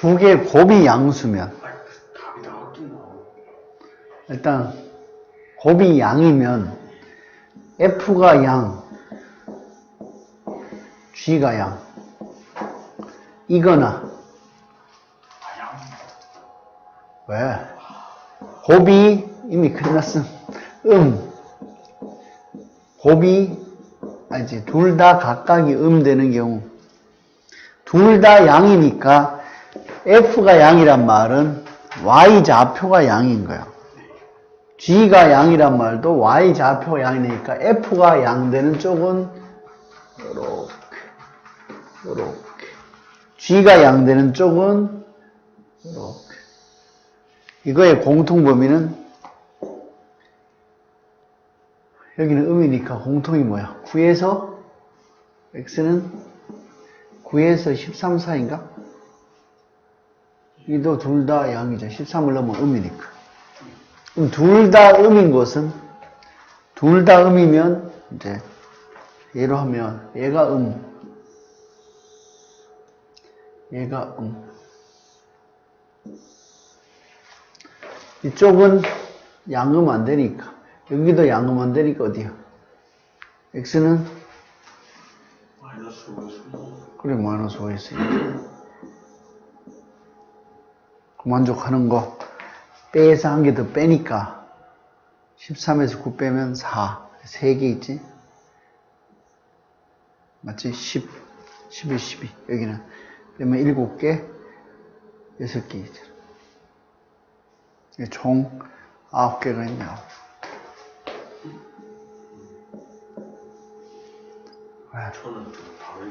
두개 곱이 양수면. 일단 곱이 양이면 F가 양, G가 양. 이거나. 왜? 곱이 이미 끝났음. 음. 곱이 아니지 둘 다 각각이 음 되는 경우 둘 다 양이니까 F가 양이란 말은 Y 좌표가 양인 거야. G가 양이란 말도 Y 좌표가 양이니까 F가 양 되는 쪽은 이렇게 이렇게 G가 양 되는 쪽은 이렇게 이거의 공통 범위는 여기는 음이니까 공통이 뭐야? 9에서 x는 9에서 13 사이인가? 이도 둘 다 양이죠. 13을 넘으면 음이니까. 그럼 둘 다 음인 것은 둘 다 음이면 이제 얘로 하면 얘가 음, 얘가 음. 이쪽은 양음 안 되니까 여기도 양음 안 되니까 어디야? x는 마이너스 5에서 그래 마이너스 5 있으니까 만족하는 거 빼서 한 개 더 빼니까 13에서 9 빼면 4 3개 있지? 맞지? 10 11, 12 여기는 빼면 7개 6개 있잖아 총 9개가 있네 왜? 저는 좀 답이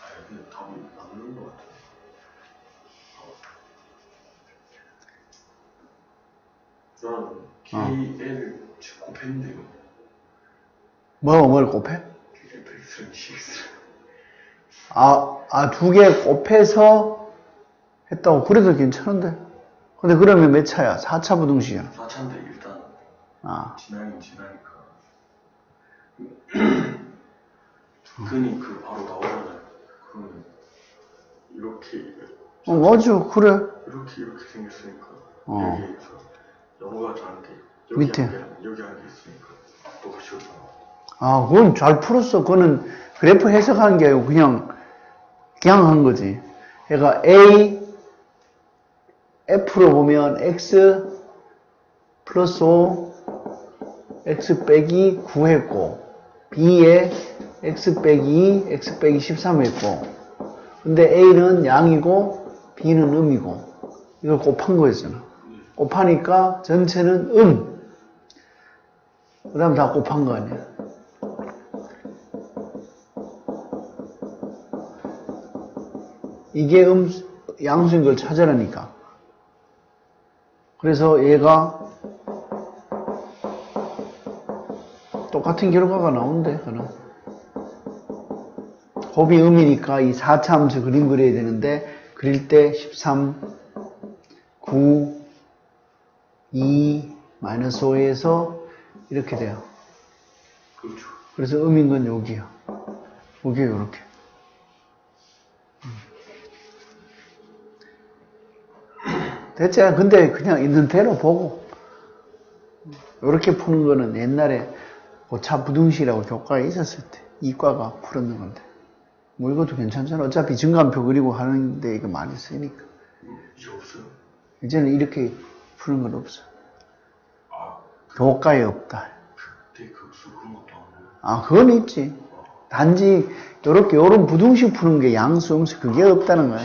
아 근데 답이 맞는 것 같아. 저는 KL 즉 곱했는데 뭐, 뭘 곱해? CX 아, 아, 두 개 곱해서 했다고. 그래도 괜찮은데. 근데 그러면 몇 차야? 4차 부등식이야. 4차인데 일단 아, 진행이 지나니까 근이 그 바로 나오잖아요. 그러면 이렇게 어, 맞아. 그래. 이렇게 이렇게 생겼으니까 어. 여기에서 영어가 다른데 여기 밑에. 여기 한개 있으니까 똑같이 오잖아. 아, 그건 잘 풀었어. 그거는 그래프 해석하는 게 아니고 그냥, 그냥 한 거지. 그러니까 A, F로 보면 X 플러스 5, X 빼기 9 했고, B에 X 빼기 2, X 빼기 13 했고, 근데 A는 양이고, B는 음이고, 이걸 곱한 거였잖아. 곱하니까 전체는 음. 그 다음 다 곱한 거 아니야. 이게 음, 양수인 걸 찾아라니까. 그래서 얘가 똑같은 결과가 나온대, 그는. 곱이 음이니까 이 4차 함수 그림 그려야 되는데, 그릴 때 13, 9, 2, 마이너스 5에서 이렇게 돼요. 그렇죠. 그래서 음인 건 여기야. 여기 요렇게. 됐잖아. 근데 그냥 있는 대로 보고. 요렇게 푸는 거는 옛날에 고차 부등식이라고 교과에 있었을 때 이과가 풀었는 건데. 뭐 이것도 괜찮잖아. 어차피 증감표 그리고 하는데 이거 많이 쓰니까. 이제 없어요. 이제는 이렇게 푸는 건 없어. 아, 교과에 없다. 아, 그건 있지. 단지, 요렇게, 요런 부등식 푸는 게 양수, 음수, 그게 없다는 거야.